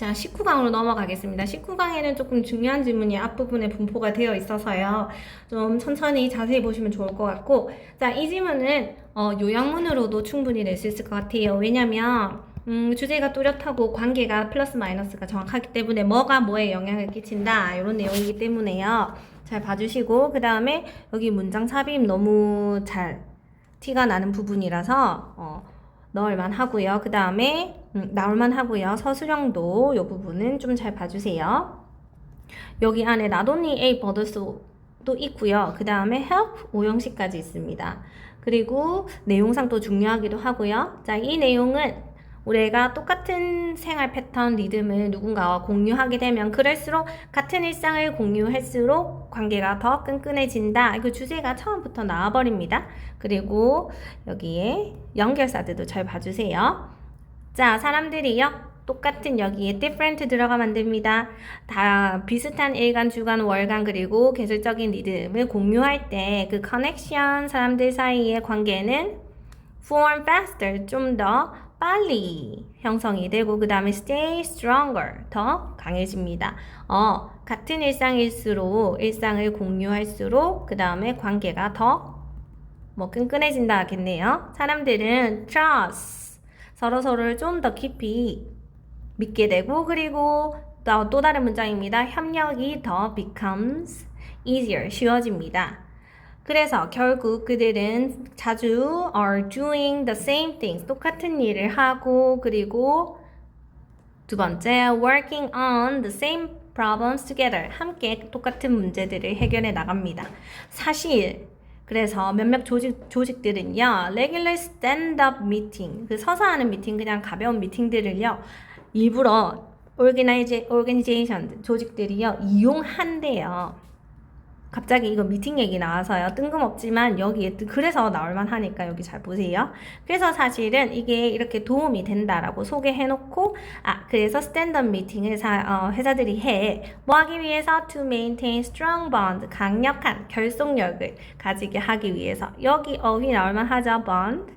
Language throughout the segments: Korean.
자, 19강으로 넘어가겠습니다. 19강에는 조금 중요한 질문이 앞부분에 분포가 되어 있어서요. 좀 천천히 자세히 보시면 좋을 것 같고, 자, 이 질문은 어, 요약문으로도 충분히 낼 수 있을 것 같아요. 왜냐면 음, 주제가 뚜렷하고 관계가 플러스 마이너스가 정확하기 때문에 뭐가 뭐에 영향을 끼친다 이런 내용이기 때문에요. 잘 봐주시고 그 다음에 여기 문장 삽입 너무 잘 티가 나는 부분이라서 어, 넣을만 하고요. 그 다음에 음, 나올만 하고요. 서술형도 이 부분은 좀 잘 봐주세요. 여기 안에 나돈니 A 버드스도 있고요. 그 다음에 help 오형식까지 있습니다. 그리고 내용상도 중요하기도 하고요. 자, 이 내용은 우리가 똑같은 생활 패턴 리듬을 누군가와 공유하게 되면 그럴수록 같은 일상을 공유할수록 관계가 더 끈끈해진다. 그 주제가 처음부터 나와버립니다. 그리고 여기에 연결사들도 잘 봐주세요. 자, 사람들이요. 똑같은 여기에 different 들어가면 안 됩니다. 다 비슷한 일간, 주간, 월간 그리고 계절적인 리듬을 공유할 때 그 커넥션 사람들 사이의 관계는 form faster 좀 더 빨리 형성이 되고 그 다음에 stay stronger 더 강해집니다. 어, 같은 일상일수록 일상을 공유할수록 그 다음에 관계가 더 뭐 끈끈해진다 하겠네요. 사람들은 trust 서로 서로를 좀 더 깊이 믿게 되고 그리고 또, 또 다른 문장입니다. 협력이 더 becomes easier 쉬워집니다. 그래서 결국 그들은 자주 are doing the same things 똑같은 일을 하고 그리고 두 번째 working on the same problems together 함께 똑같은 문제들을 해결해 나갑니다. 사실 그래서 몇몇 조직, 조직들은요, regular stand-up meeting, 그 서서 하는 미팅, 그냥 가벼운 미팅들을요, 일부러 organization, 조직들이요, 이용한대요. 갑자기 이거 미팅 얘기 나와서요. 뜬금없지만 여기에 뜨- 그래서 나올만 하니까 여기 잘 보세요. 그래서 사실은 이게 이렇게 도움이 된다라고 소개해놓고 아 그래서 스탠드업 미팅을 사, 어, 회사들이 해. 뭐 하기 위해서 to maintain strong bond 강력한 결속력을 가지게 하기 위해서 여기 어휘 나올만 하죠 bond.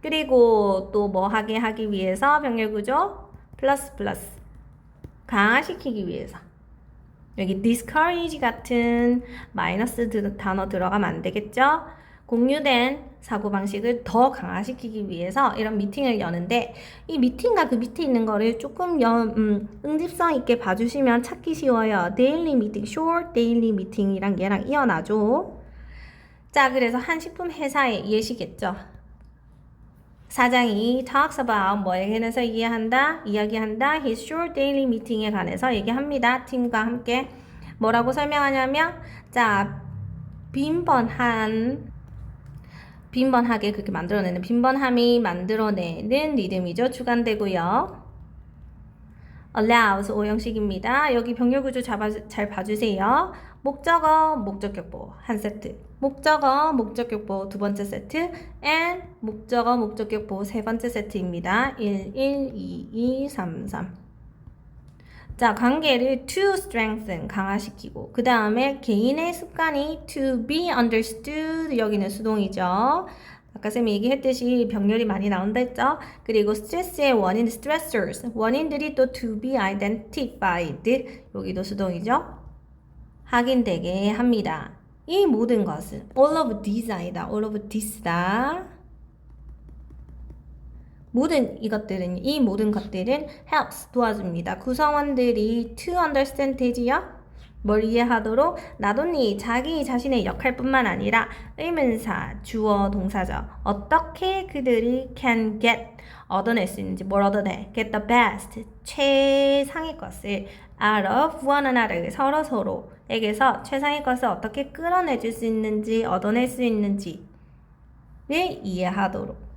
그리고 또 뭐 하게 하기 위해서 병렬 구조 플러스 플러스 강화시키기 위해서. 여기 discourage 같은 마이너스 드- 단어 들어가면 안 되겠죠? 공유된 사고방식을 더 강화시키기 위해서 이런 미팅을 여는데 이 미팅과 그 밑에 있는 거를 조금 여, 음, 응집성 있게 봐주시면 찾기 쉬워요. daily meeting, short daily meeting이랑 얘랑 이어나죠. 자, 그래서 한 식품 회사의 예시겠죠. 사장이 talks about 뭐에 관해서 이해한다, 이야기한다, his short daily meeting에 관해서 얘기합니다. 팀과 함께 뭐라고 설명하냐면, 자, 빈번한 빈번하게 그렇게 만들어내는 빈번함이 만들어내는 리듬이죠. 주관되고요. allows 오형식입니다. 여기 병렬 구조 잡아, 잘 봐주세요. 목적어, 목적격보 한 세트. 목적어, 목적격보 두 번째 세트. and 목적어, 목적격보 세 번째 세트입니다. 1, 1, 2, 2, 3, 3. 자, 관계를 to strengthen 강화시키고 그 다음에 개인의 습관이 to be understood 여기는 수동이죠. 아까 쌤이 얘기했듯이 병렬이 많이 나온다 했죠. 그리고 스트레스의 원인 stressors 원인들이 또 to be identified 여기도 수동이죠. 확인되게 합니다. 이 모든 것은 all of these 아니다. all of this다. 모든 이것들은 이 모든 것들은 helps 도와줍니다. 구성원들이 to understand 되지요? 뭘 이해하도록 나돈니 자기 자신의 역할뿐만 아니라 의문사, 주어, 동사죠. 어떻게 그들이 can get 얻어낼 수 있는지 뭘 얻어내 get the best 최상의 것을 out of one another 서로 서로에게서 최상의 것을 어떻게 끌어내줄 수 있는지 얻어낼 수 있는지를 이해하도록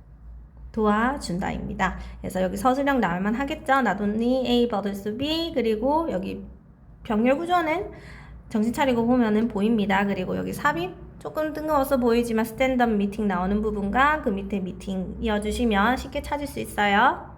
도와준다입니다. 그래서 여기 서술형 나올만 하겠죠. 나돈니 A 버들스 B 그리고 여기 병렬 구조는 정신 차리고 보면은 보입니다. 그리고 여기 삽입 조금 뜬금없어 보이지만 스탠드업 미팅 나오는 부분과 그 밑에 미팅 이어주시면 쉽게 찾을 수 있어요.